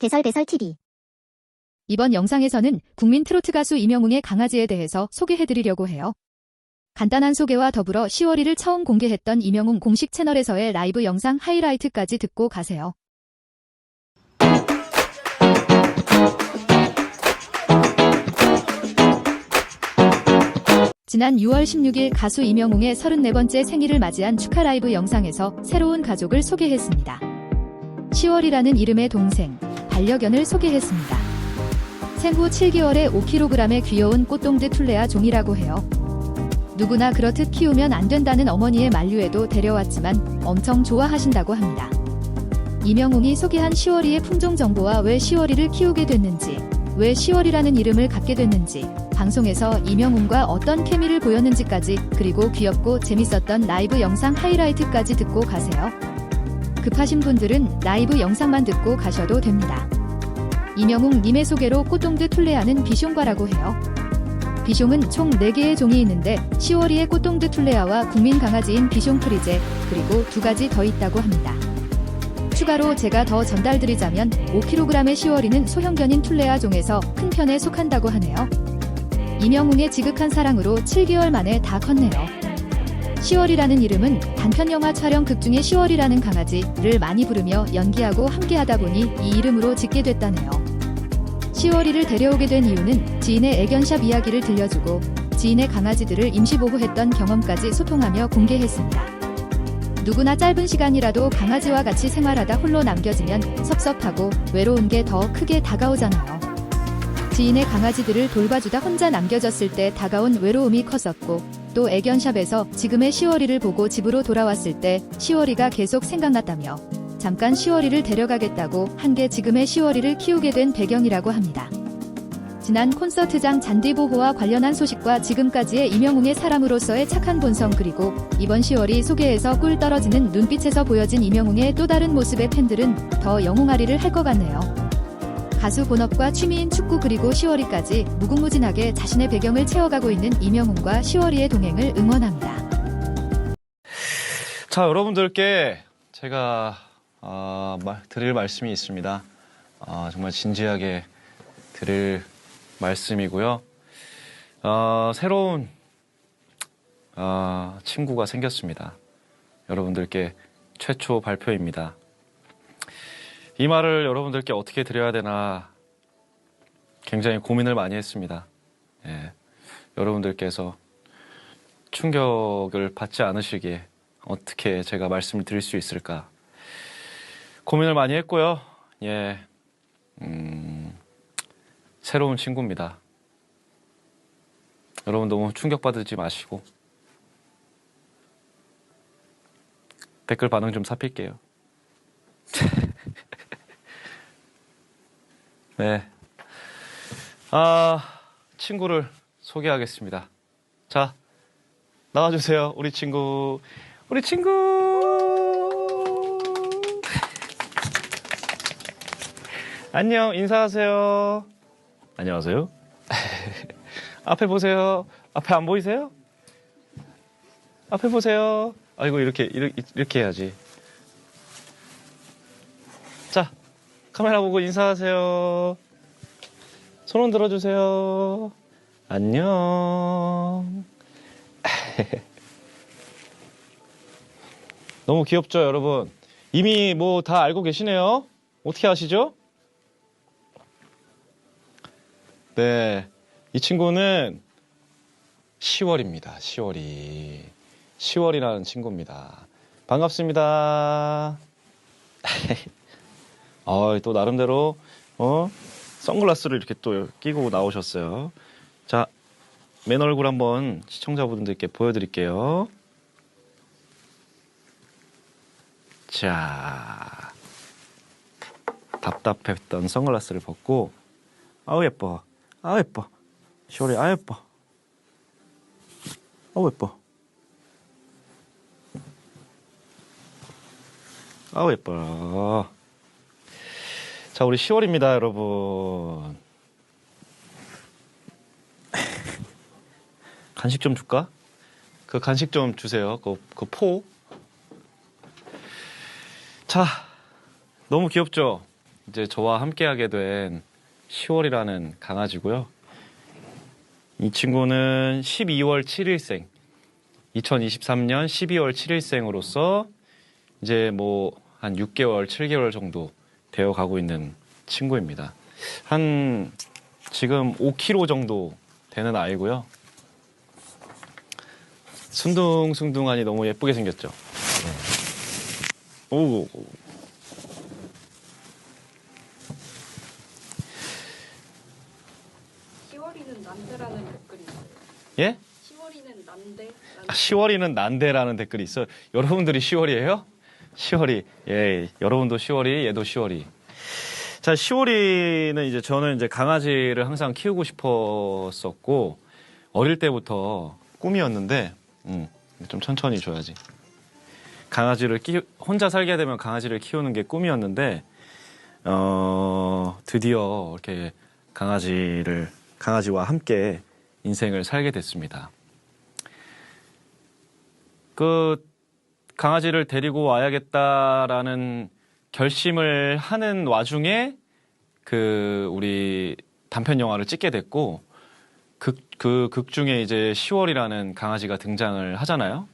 대설대설TV 이번 영상에서는 국민 트로트 가수 이명웅의 강아지에 대해서 소개해드리려고 해요. 간단한 소개와 더불어 10월 1일 처음 공개했던 이명웅 공식 채널에서의 라이브 영상 하이라이트까지 듣고 가세요. 지난 6월 16일 가수 이명웅의 34번째 생일을 맞이한 축하 라이브 영상에서 새로운 가족을 소개했습니다. 10월이라는 이름의 동생, 반려견을 소개했습니다. 생후 7개월에 5kg의 귀여운 꽃동드 툴레아 종이라고 해요. 누구나 그렇듯 키우면 안 된다는 어머니의 만류에도 데려왔지만 엄청 좋아하신다고 합니다. 이명웅이 소개한 시월이의 품종 정보와 왜 시월이를 키우게 됐는지, 왜 시월이라는 이름을 갖게 됐는지, 방송에서 이명웅과 어떤 케미를 보였는지까지, 그리고 귀엽고 재밌었던 라이브 영상 하이라이트까지 듣고 가세요. 급하신 분들은 라이브 영상만 듣고 가셔도 됩니다. 이명웅 님의 소개로 꽃동드 툴레아는 비숑과라고 해요. 비숑은 총 4개의 종이 있는데 시월이의 꽃동드 툴레아와 국민 강아지인 비숑 프리제 그리고 두 가지 더 있다고 합니다. 추가로 제가 더 전달드리자면 5kg의 시월이는 소형견인 툴레아 종에서 큰 편에 속한다고 하네요. 이명웅의 지극한 사랑으로 7개월 만에 다 컸네요. 시월이라는 이름은 단편 영화 촬영 극 중에 시월이라는 강아지를 많이 부르며 연기하고 함께하다 보니 이 이름으로 짓게 됐다네요. 시월이를 데려오게 된 이유는 지인의 애견샵 이야기를 들려주고 지인의 강아지들을 임시 보호했던 경험까지 소통하며 공개했습니다. 누구나 짧은 시간이라도 강아지와 같이 생활하다 홀로 남겨지면 섭섭하고 외로운 게 더 크게 다가오잖아요. 지인의 강아지들을 돌봐주다 혼자 남겨졌을 때 다가온 외로움이 컸었고 또 애견샵에서 지금의 시월이를 보고 집으로 돌아왔을 때 시월이가 계속 생각났다며 잠깐 시월이를 데려가겠다고 한 게 지금의 시월이를 키우게 된 배경이라고 합니다. 지난 콘서트장 잔디 보호와 관련한 소식과 지금까지의 이명웅의 사람으로서의 착한 본성 그리고 이번 시월이 소개에서 꿀 떨어지는 눈빛에서 보여진 이명웅의 또 다른 모습의 팬들은 더 영웅아리를 할 것 같네요. 가수 본업과 취미인 축구 그리고 시월이까지 무궁무진하게 자신의 배경을 채워가고 있는 이명웅과 시월이의 동행을 응원합니다. 자, 여러분들께 제가 어, 말- 드릴 말씀이 있습니다. 어, 정말 진지하게 드릴 말씀이고요. 어, 새로운 어, 친구가 생겼습니다. 여러분들께 최초 발표입니다. 이 말을 여러분들께 어떻게 드려야 되나 굉장히 고민을 많이 했습니다. 예, 여러분들께서 충격을 받지 않으시기에 어떻게 제가 말씀을 드릴 수 있을까 고민을 많이 했고요. 예, 음, 새로운 친구입니다. 여러분 너무 충격받지 마시고 댓글 반응 좀 살필게요. 네, 아 친구를 소개하겠습니다. 자, 나와주세요, 우리 친구, 우리 친구. 안녕, 인사하세요. 안녕하세요. 앞에 보세요. 앞에 안 보이세요? 앞에 보세요. 아이고, 이렇게, 이렇게, 이렇게 해야지. 자, 카메라 보고 인사하세요. 손 흔 들어 주세요. 안녕. 너무 귀엽죠, 여러분? 이미 뭐 다 알고 계시네요? 어떻게 아시죠? 네. 이 친구는 10월입니다. 10월이. 10월이라는 친구입니다. 반갑습니다. 어, 또 나름대로, 어, 선글라스를 이렇게 또 끼고 나오셨어요. 자, 맨 얼굴 한번 시청자분들께 보여드릴게요. 자, 답답했던 선글라스를 벗고, 아우 예뻐, 아우 예뻐, 쇼리 아우 예뻐, 아우 예뻐, 아우 예뻐. 자, 우리 10월입니다, 여러분. 간식 좀 줄까? 그 간식 좀 주세요. 그, 그 포. 자, 너무 귀엽죠? 이제 저와 함께하게 된 10월이라는 강아지고요. 이 친구는 12월 7일생, 2023년 12월 7일생으로서 이제 뭐 한 6개월, 7개월 정도 되어 가고 있는 친구입니다. 한 지금 5kg 정도 되는 아이고요. 순둥순둥하니 너무 예쁘게 생겼죠. 네. 오, 시월이는 난데라는 댓글이 있어요. 예? 시월이는 난데? 아, 10월이는 난데라는 댓글이 있어요. 여러분들이 10월이에요? 10월이. 예, 여러분도 10월이, 얘도 10월이. 자, 10월이는 이제 저는 이제 강아지를 항상 키우고 싶었었고, 어릴 때부터 꿈이었는데, 음, 좀 천천히 줘야지. 강아지를 끼, 혼자 살게 되면 강아지를 키우는 게 꿈이었는데, 어, 드디어 이렇게 강아지를, 강아지와 함께 인생을 살게 됐습니다. 그 강아지를 데리고 와야겠다라는 결심을 하는 와중에 그 우리 단편 영화를 찍게 됐고 극, 그 극 중에 이제 10월이라는 강아지가 등장을 하잖아요.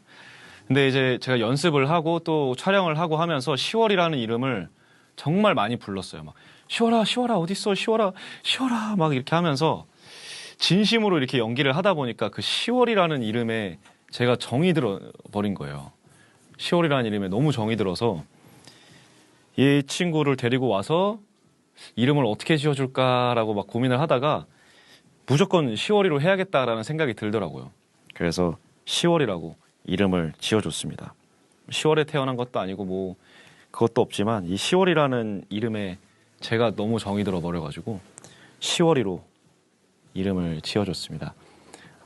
근데 이제 제가 연습을 하고 또 촬영을 하고 하면서 10월이라는 이름을 정말 많이 불렀어요. 막 10월아, 10월아 어디 있어? 10월아, 10월아 막 이렇게 하면서 진심으로 이렇게 연기를 하다 보니까 그 10월이라는 이름에 제가 정이 들어 버린 거예요. 10월이라는 이름에 너무 정이 들어서 이 친구를 데리고 와서 이름을 어떻게 지어줄까라고 막 고민을 하다가 무조건 10월이로 해야겠다라는 생각이 들더라고요. 그래서 10월이라고 이름을 지어줬습니다. 10월에 태어난 것도 아니고 뭐 그것도 없지만 이 10월이라는 이름에 제가 너무 정이 들어 버려가지고 10월이로 이름을 지어줬습니다.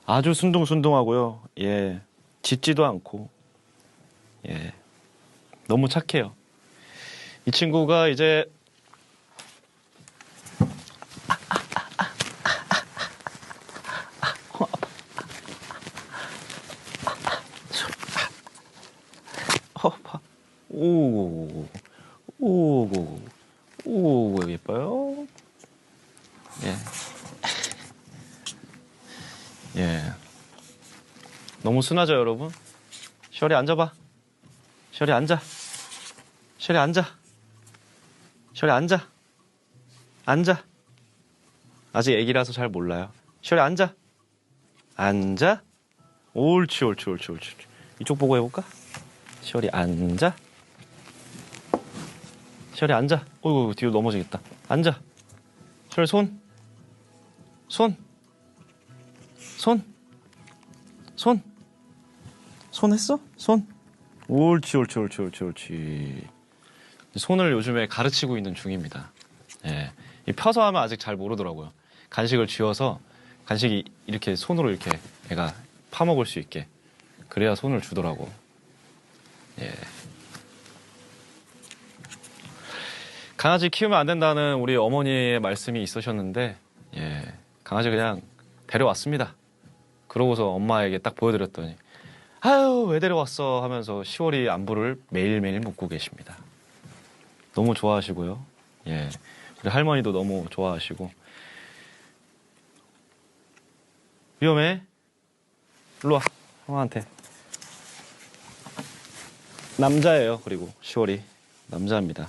아주 순둥순둥하고요. 예, 짖지도 않고, 예, 너무 착해요. 이 친구가 이제 허파 오, 오, 오, 예뻐요. 예. 예. 너무 순하죠, 여러분? 셔리 앉아봐. 셔리 앉아. 셔리 앉아. 셔리 앉아. 앉아. 아직 애기라서 잘 몰라요. 셔리 앉아. 앉아. 옳지, 옳지, 옳지, 옳지. 이쪽 보고 해볼까? 셔리 앉아. 셔리 앉아. 어이구, 뒤로 넘어지겠다. 앉아. 셔리 손. 손. 손. 손. 손 했어? 손. 옳지, 옳지, 옳지, 옳지, 옳지. 손을 요즘에 가르치고 있는 중입니다. 예. 이 펴서 하면 아직 잘 모르더라고요. 간식을 쥐어서 간식이 이렇게 손으로 이렇게 애가 파먹을 수 있게. 그래야 손을 주더라고. 예. 강아지 키우면 안 된다는 우리 어머니의 말씀이 있으셨는데, 예. 강아지 그냥 데려왔습니다. 그러고서 엄마에게 딱 보여드렸더니 아유 왜 데려왔어 하면서 10월이 안부를 매일매일 묻고 계십니다. 너무 좋아하시고요. 예. 우리 할머니도 너무 좋아하시고 위험해. 일로 와. 형한테. 남자예요. 그리고 10월이 남자입니다.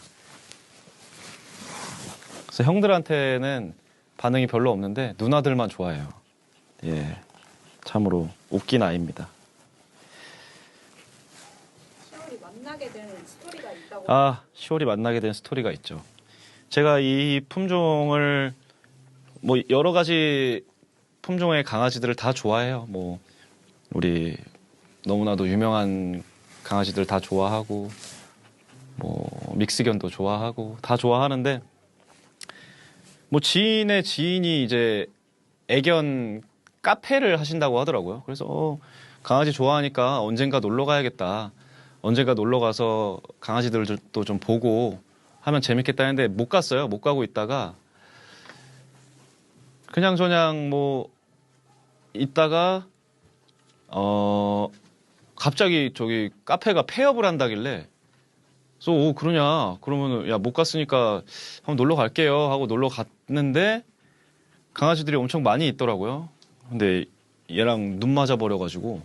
그래서 형들한테는 반응이 별로 없는데 누나들만 좋아해요. 예. 참으로 웃긴 아이입니다. 시월이 만나게 된 스토리가 있다고. 아, 10월이 만나게 된 스토리가 있죠. 제가 이 품종을 뭐 여러 가지 품종의 강아지들을 다 좋아해요. 뭐 우리 너무나도 유명한 강아지들 다 좋아하고 뭐 믹스견도 좋아하고 다 좋아하는데 뭐 지인의 지인이 이제 애견 카페를 하신다고 하더라고요. 그래서 어, 강아지 좋아하니까 언젠가 놀러 가야겠다. 언젠가 놀러 가서 강아지들도 좀 보고 하면 재밌겠다 했는데 못 갔어요. 못 가고 있다가 그냥 저냥 뭐 있다가 어 갑자기 저기 카페가 폐업을 한다길래 그래서 오 그러냐 그러면은 야못 갔으니까 한번 놀러 갈게요 하고 놀러 갔는데 강아지들이 엄청 많이 있더라고요. 근데 얘랑 눈 맞아 버려가지고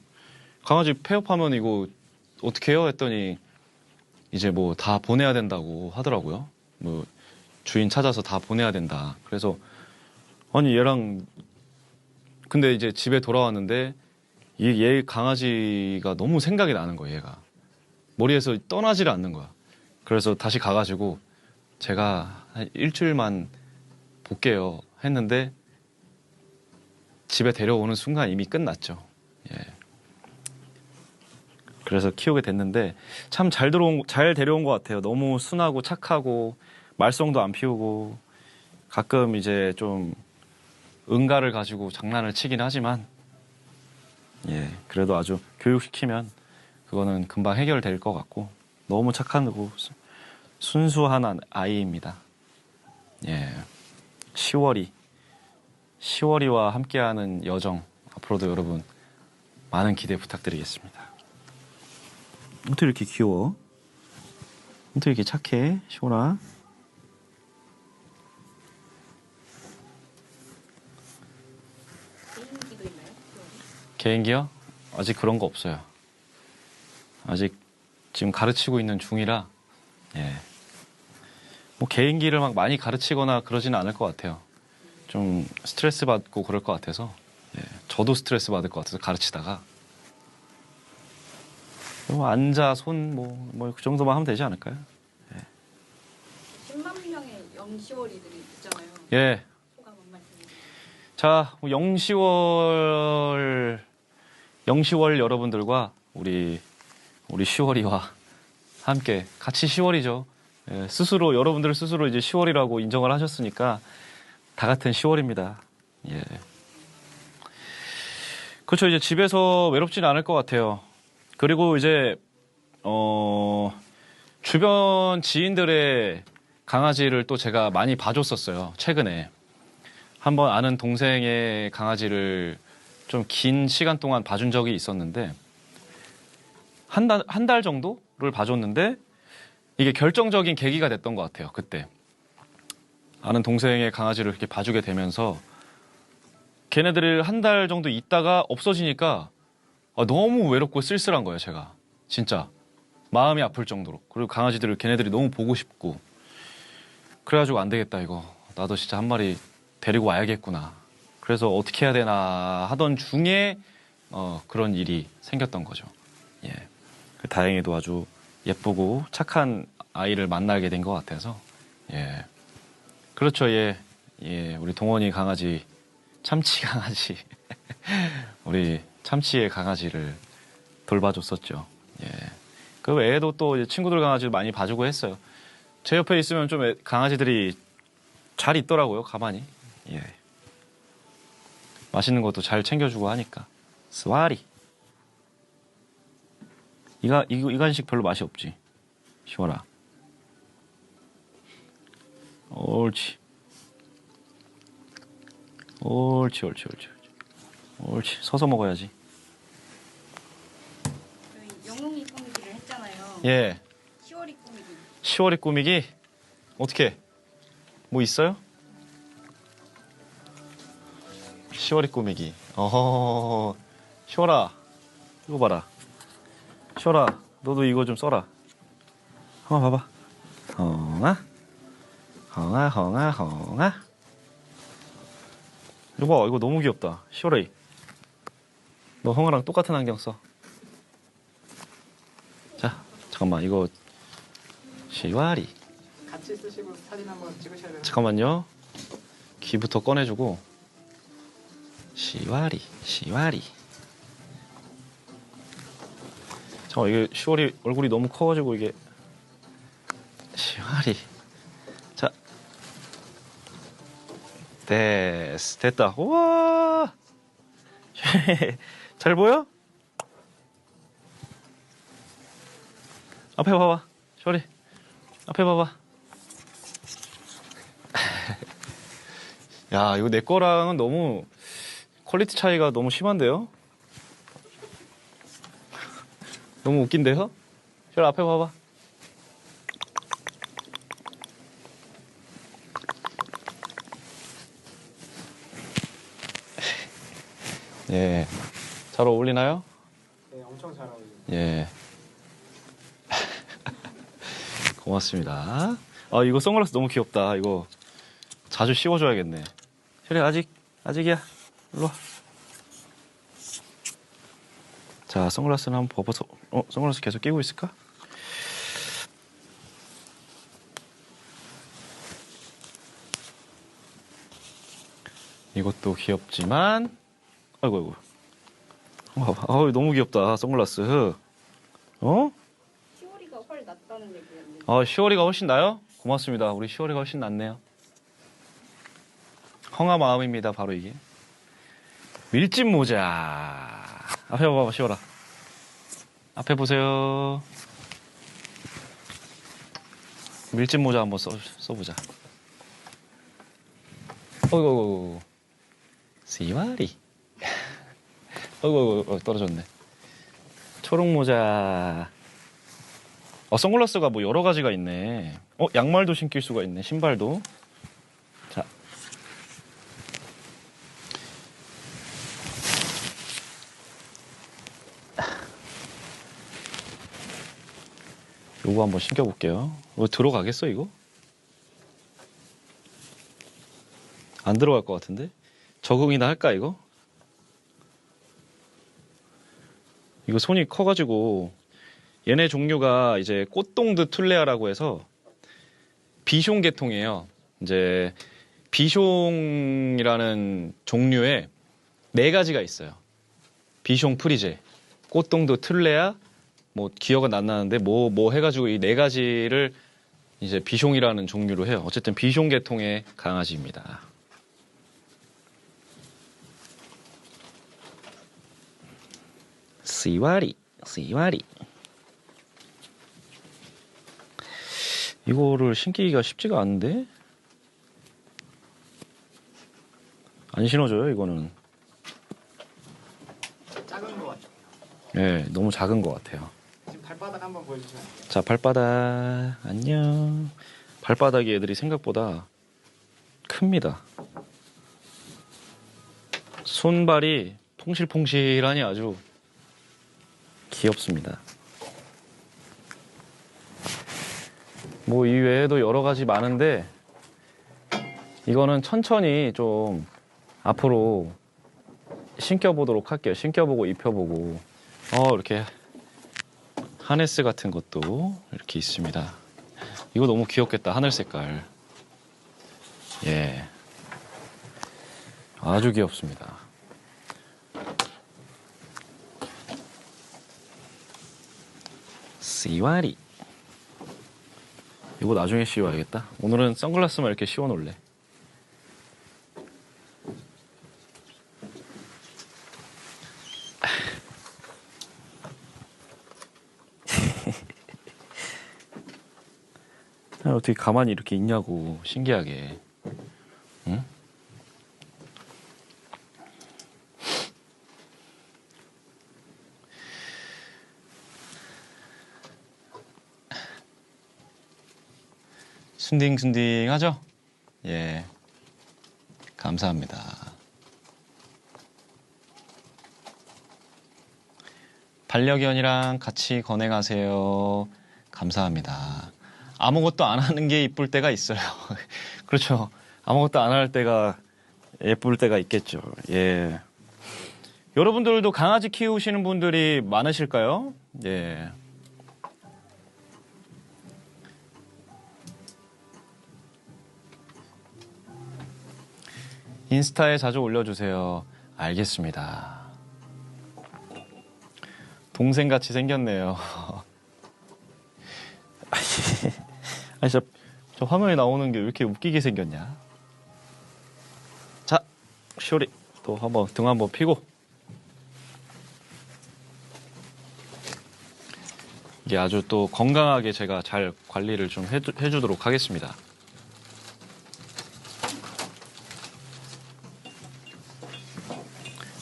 강아지 폐업하면 이거 어떻게 해요 했더니 이제 뭐 다 보내야 된다고 하더라고요. 뭐 주인 찾아서 다 보내야 된다. 그래서 아니 얘랑 근데 이제 집에 돌아왔는데 이 얘 강아지가 너무 생각이 나는 거예요. 얘가 머리에서 떠나지를 않는 거야. 그래서 다시 가가지고 제가 한 일주일만 볼게요 했는데 집에 데려오는 순간 이미 끝났죠. 예. 그래서 키우게 됐는데 참 잘 들어온 잘 데려온 것 같아요. 너무 순하고 착하고 말썽도 안 피우고 가끔 이제 좀 응가를 가지고 장난을 치긴 하지만 예 그래도 아주 교육시키면 그거는 금방 해결될 것 같고 너무 착하고 수- 순수한 아- 아이입니다. 예 10월이 10월이와 함께하는 여정 앞으로도 여러분 많은 기대 부탁드리겠습니다. 어떻게 이렇게 귀여워? 어떻게 이렇게 착해, 시원아? 개인기요? 아직 그런 거 없어요. 아직 지금 가르치고 있는 중이라, 예. 뭐 개인기를 막 많이 가르치거나 그러지는 않을 것 같아요. 좀 스트레스 받고 그럴 것 같아서, 예. 저도 스트레스 받을 것 같아서 가르치다가. 뭐 앉아, 손, 뭐, 뭐 그 정도만 하면 되지 않을까요? 10만 명의 영시월이들이 있잖아요. 예. 소감 한 말씀. 자, 뭐 영시월 영시월 여러분들과 우리 우리 10월이와 함께 같이 10월이죠. 예, 스스로 여러분들 스스로 이제 10월이라고 인정을 하셨으니까 다 같은 10월입니다. 예. 그렇죠. 이제 집에서 외롭지는 않을 것 같아요. 그리고 이제 어 주변 지인들의 강아지를 또 제가 많이 봐줬었어요. 최근에. 한번 아는 동생의 강아지를 좀 긴 시간 동안 봐준 적이 있었는데 한 달 한 달 정도를 봐줬는데 이게 결정적인 계기가 됐던 것 같아요 그때 아는 동생의 강아지를 이렇게 봐주게 되면서 걔네들을 한 달 정도 있다가 없어지니까 아, 너무 외롭고 쓸쓸한 거예요 제가 진짜 마음이 아플 정도로 그리고 강아지들을 걔네들이 너무 보고 싶고 그래가지고 안 되겠다 이거 나도 진짜 한 마리 데리고 와야겠구나. 그래서 어떻게 해야 되나 하던 중에 어, 그런 일이 생겼던 거죠. 예. 그 다행히도 아주 예쁘고 착한 아이를 만나게 된 것 같아서 예. 그렇죠. 예. 예. 우리 동원이 강아지 참치 강아지 우리 참치의 강아지를 돌봐줬었죠. 예. 그 외에도 또 친구들 강아지 많이 봐주고 했어요. 제 옆에 있으면 좀 애- 강아지들이 잘 있더라고요, 가만히. 예. 맛있는 것도 잘 챙겨주고 하니까. 스와리. 이가, 이거, 이 간식 별로 맛이 없지. 시원아. 옳지. 옳지, 옳지, 옳지. 옳지. 서서 먹어야지. 영웅이 꾸미기를 했잖아요. 예. 10월이 꾸미기. 10월의 꾸미기. 어떻게? 뭐 있어요? 10월의 꾸미기. 어허. 시월아. 이거 봐라. 시월아. 너도 이거 좀 써라. 한번 봐봐. 헝아. 헝아, 헝아, 헝아. 이거 봐. 이거 너무 귀엽다. 시월아. 너 형아랑 똑같은 안경 써. 자, 잠깐만. 이거 시월이. 같이 쓰시고 사진 한번 찍으셔야 돼요. 잠깐만요. 귀부터 꺼내주고 시와리 시와리. 잠깐 이게 시월이 얼굴이 너무 커가지고 이게 시와리. 자, 됐어 됐다. 우와. 잘 보여? 앞에 봐봐. 저리. 앞에 봐봐. 야, 이거 내 거랑은 너무 퀄리티 차이가 너무 심한데요? 너무 웃긴데요? 저리 앞에 봐봐. 예. 잘 어울리나요? 네, 엄청 잘 어울려요. 예. 고맙습니다. 아, 이거 선글라스 너무 귀엽다. 이거 자주 씌워줘야겠네. 그래, 아직, 아직이야. 일로 와. 자, 선글라스는 한번 벗어서, 어, 선글라스 계속 끼고 있을까? 이것도 귀엽지만, 아이고, 아이고. 어, 아우, 너무 귀엽다, 선글라스. 어? 시오리가 훨 낫다는 얘기였는데. 아, 시월이가 훨씬 나요? 고맙습니다. 우리 시월이가 훨씬 낫네요. 허가 마음입니다, 바로 이게. 밀짚 모자. 앞에 봐봐, 시월아. 앞에 보세요. 밀짚 모자 한번 써, 써보자. 어이구, 어이구, 시와리. 어이구, 어이구, 떨어졌네. 초록 모자. 어, 선글라스가 뭐 여러 가지가 있네. 어, 양말도 신길 수가 있네. 신발도. 자. 요거 한번 신겨 볼게요. 이거 들어가겠어, 이거? 안 들어갈 것 같은데? 적응이나 할까, 이거? 이거 손이 커가지고 얘네 종류가 이제 꽃동드 툴레아라고 해서 비숑 계통이에요. 이제 비숑이라는 종류의 네 가지가 있어요. 비숑 프리제, 꽃동드 툴레아, 뭐 기억은 안 나는데 뭐뭐 해가지고 이 네 가지를 이제 비숑이라는 종류로 해요. 어쨌든 비숑 계통의 강아지입니다. 씨와리. 이거를 신기기가 쉽지가 않은데? 안 신어져요, 이거는. 작은 것 같아요. 예, 너무 작은 것 같아요. 지금 발바닥 한번 보여주시면 안 돼요? 자, 발바닥, 안녕. 발바닥이 애들이 생각보다 큽니다. 손발이 퐁실퐁실하니 아주 귀엽습니다. 뭐 이 외에도 여러 가지 많은데 이거는 천천히 좀 앞으로 신겨보도록 할게요. 신겨보고 입혀보고 어 이렇게 하네스 같은 것도 이렇게 있습니다. 이거 너무 귀엽겠다. 하늘 색깔. 예. 아주 귀엽습니다. 씨와리. 이거 나중에 씌워야겠다. 오늘은 선글라스만 이렇게 씌워 놓을래. 아, 어떻게 가만히 이렇게 있냐고 신기하게 순딩순딩하죠? 예 감사합니다 반려견이랑 같이 건행하세요 감사합니다 아무것도 안 하는 게 이쁠 때가 있어요. 그렇죠. 아무것도 안 할 때가 예쁠 때가 있겠죠. 예. 여러분들도 강아지 키우시는 분들이 많으실까요? 예. 인스타에 자주 올려주세요. 알겠습니다. 동생 같이 생겼네요. 아니 저, 저 화면에 나오는 게 왜 이렇게 웃기게 생겼냐? 자, 쇼리 또 한번 등 한번 피고 이게 아주 또 건강하게 제가 잘 관리를 좀 해주, 해주도록 하겠습니다.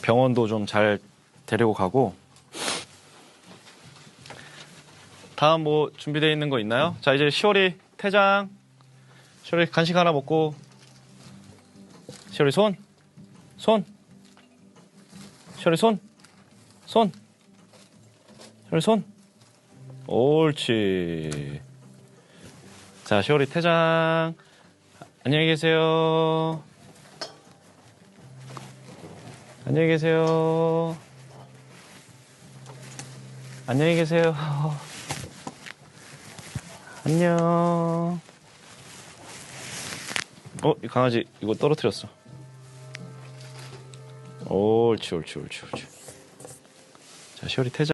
병원도 좀 잘 데리고 가고 다음 뭐 준비되어 있는 거 있나요? 자 이제 시월이 퇴장 시월이 간식 하나 먹고 시월이 손 손. 시월이 손. 손. 시월이 손. 옳지. 자, 시월이 퇴장. 안녕히 계세요. 안녕히 계세요. 안녕히 계세요. 안녕. 어, 이 강아지 이거 떨어뜨렸어. 옳지, 옳지, 옳지, 옳지. 자, 시월이 퇴장.